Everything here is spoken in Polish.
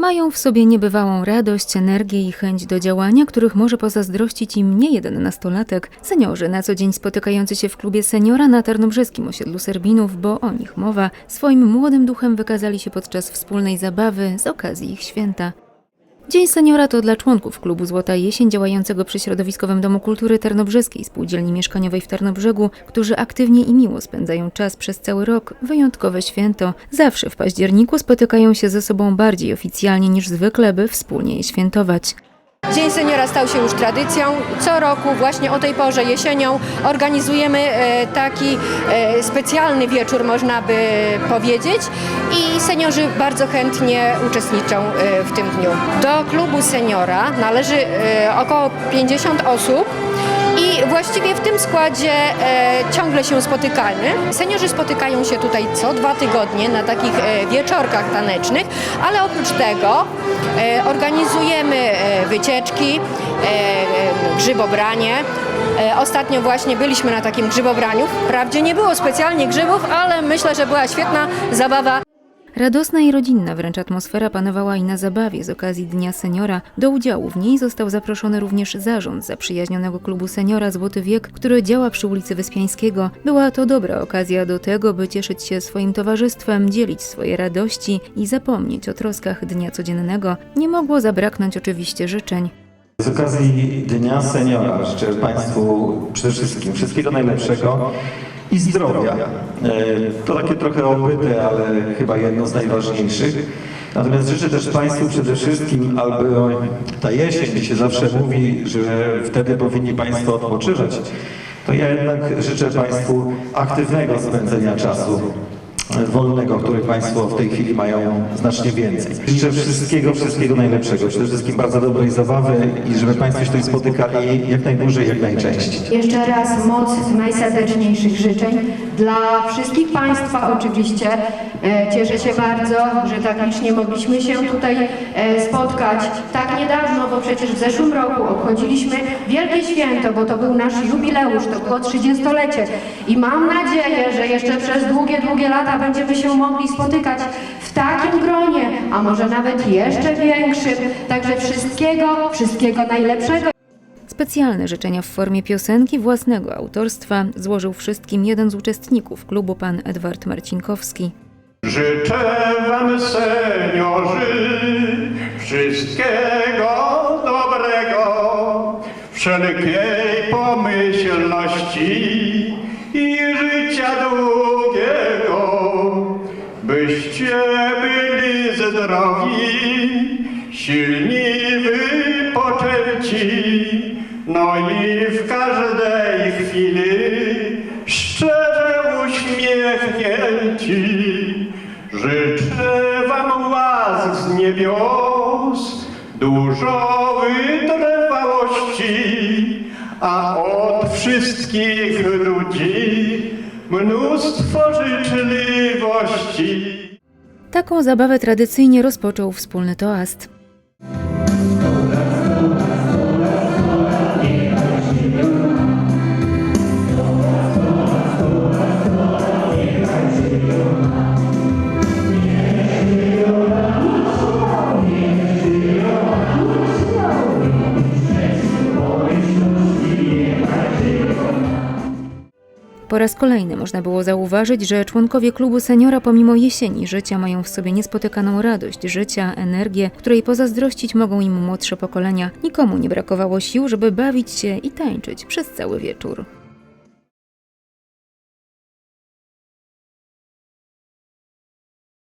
Mają w sobie niebywałą radość, energię i chęć do działania, których może pozazdrościć im nie jeden nastolatek. Seniorzy, na co dzień spotykający się w klubie seniora na tarnobrzeskim osiedlu Serbinów, bo o nich mowa, swoim młodym duchem wykazali się podczas wspólnej zabawy z okazji ich święta. Dzień Seniora to dla członków klubu Złota Jesień działającego przy Środowiskowym Domu Kultury Tarnobrzeskiej Spółdzielni Mieszkaniowej w Tarnobrzegu, którzy aktywnie i miło spędzają czas przez cały rok, wyjątkowe święto. Zawsze w październiku spotykają się ze sobą bardziej oficjalnie niż zwykle, by wspólnie je świętować. Dzień Seniora stał się już tradycją. Co roku właśnie o tej porze jesienią organizujemy e, taki e, specjalny wieczór, można by powiedzieć i seniorzy bardzo chętnie uczestniczą e, w tym dniu. Do klubu seniora należy około 50 osób. Właściwie w tym składzie e, ciągle się spotykamy. Seniorzy spotykają się tutaj co dwa tygodnie na takich e, wieczorkach tanecznych, ale oprócz tego e, organizujemy e, wycieczki, e, e, grzybobranie. E, ostatnio właśnie byliśmy na takim grzybobraniu. Wprawdzie nie było specjalnie grzybów, ale myślę, że była świetna zabawa. Radosna i rodzinna wręcz atmosfera panowała i na zabawie z okazji Dnia Seniora. Do udziału w niej został zaproszony również zarząd zaprzyjaźnionego klubu seniora Złoty Wiek, który działa przy ulicy Wyspiańskiego. Była to dobra okazja do tego, by cieszyć się swoim towarzystwem, dzielić swoje radości i zapomnieć o troskach dnia codziennego. Nie mogło zabraknąć oczywiście życzeń. Z okazji Dnia Seniora życzę Państwu przede wszystkim wszystkiego najlepszego i zdrowia. E, To takie trochę obyte, ale chyba jedno z najważniejszych. Natomiast życzę też Państwu przede wszystkim, aby ta jesień, gdzie się zawsze mówi, że wtedy powinni Państwo odpoczywać, to ja jednak życzę Państwu aktywnego spędzenia czasu wolnego, który Państwo w tej chwili mają znacznie więcej. Życzę wszystkiego, wszystkiego najlepszego, przede wszystkim bardzo dobrej zabawy i żeby Państwo się tutaj spotykali jak najdłużej, jak najczęściej. Jeszcze raz moc najserdeczniejszych życzeń dla wszystkich Państwa oczywiście. E, Cieszę się bardzo, że tak licznie mogliśmy się tutaj e, spotkać. Tak niedawno, bo przecież w zeszłym roku obchodziliśmy wielkie święto, bo to był nasz jubileusz, to było 30-lecie. I mam nadzieję, że jeszcze przez długie, długie lata będziemy się mogli spotykać w takim gronie, a może nawet jeszcze większym. Także wszystkiego, wszystkiego najlepszego. Specjalne życzenia w formie piosenki własnego autorstwa złożył wszystkim jeden z uczestników klubu, pan Edward Marcinkowski. Życzę wam seniorzy wszystkiego dobrego, wszelkiej pomyślności i życia długiego, byście byli zdrowi, silni wypoczęci, no i w każdej chwili szczerze uśmiechnięci. Życzę wam łask z niebios, dużo wytrwałości, a od wszystkich ludzi mnóstwo życzliwości. Taką zabawę tradycyjnie rozpoczął wspólny toast. Po raz kolejny można było zauważyć, że członkowie klubu seniora pomimo jesieni życia mają w sobie niespotykaną radość życia, energię, której pozazdrościć mogą im młodsze pokolenia. Nikomu nie brakowało sił, żeby bawić się i tańczyć przez cały wieczór.